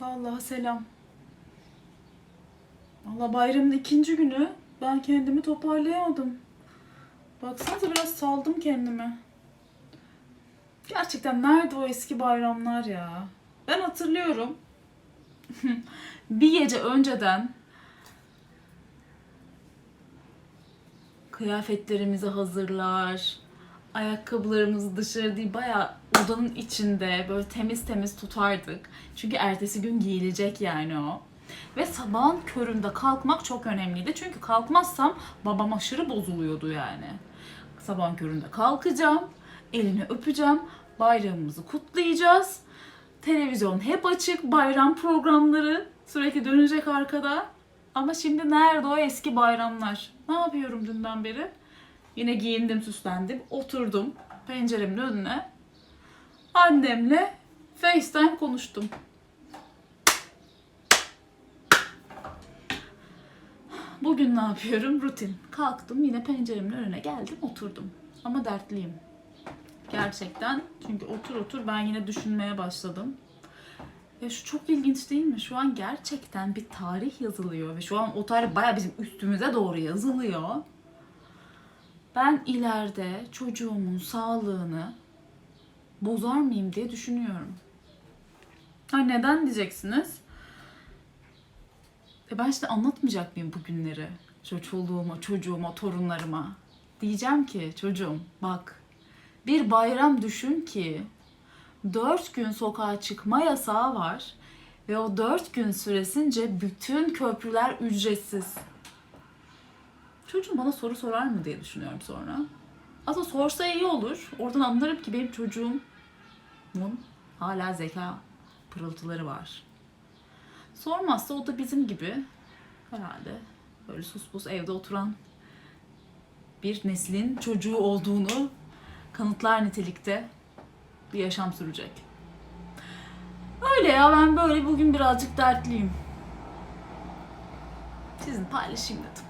Vallahi selam. Allah bayramın ikinci günü ben kendimi toparlayamadım. Baksanıza biraz saldım kendimi. Gerçekten nerede o eski bayramlar ya? Ben hatırlıyorum. bir gece önceden kıyafetlerimizi hazırlar, ayakkabılarımızı dışarı değil bayağı odanın içinde böyle temiz temiz tutardık. Çünkü ertesi gün giyilecek yani o. Ve sabahın köründe kalkmak çok önemliydi. Çünkü kalkmazsam babam aşırı bozuluyordu yani. Sabahın köründe kalkacağım, elini öpeceğim, bayramımızı kutlayacağız. Televizyon hep açık, bayram programları sürekli dönecek arkada. Ama şimdi nerede o eski bayramlar? Ne yapıyorum dünden beri? Yine giyindim, süslendim, oturdum penceremin önüne. Annemle FaceTime konuştum. Bugün ne yapıyorum? Rutin. Kalktım yine penceremin önüne geldim oturdum. Ama dertliyim. Gerçekten. Çünkü otur otur ben yine düşünmeye başladım. Ya şu çok ilginç değil mi? Şu an gerçekten bir tarih yazılıyor ve şu an o tarih baya bizim üstümüze doğru yazılıyor. Ben ileride çocuğumun sağlığını bozar mıyım diye düşünüyorum. Ha neden diyeceksiniz? E ben işte anlatmayacak mıyım bu günleri? Şu çoluğuma, çocuğuma, torunlarıma. Diyeceğim ki çocuğum bak bir bayram düşün ki dört gün sokağa çıkma yasağı var ve o dört gün süresince bütün köprüler ücretsiz. Çocuğum bana soru sorar mı diye düşünüyorum sonra. Aslında sorsa iyi olur. Oradan anlarım ki benim çocuğumun hala zeka pırıltıları var. Sormazsa o da bizim gibi herhalde böyle sus pus evde oturan bir neslin çocuğu olduğunu kanıtlar nitelikte bir yaşam sürecek. Öyle ya ben böyle bugün birazcık dertliyim. Sizin paylaşayım dedim.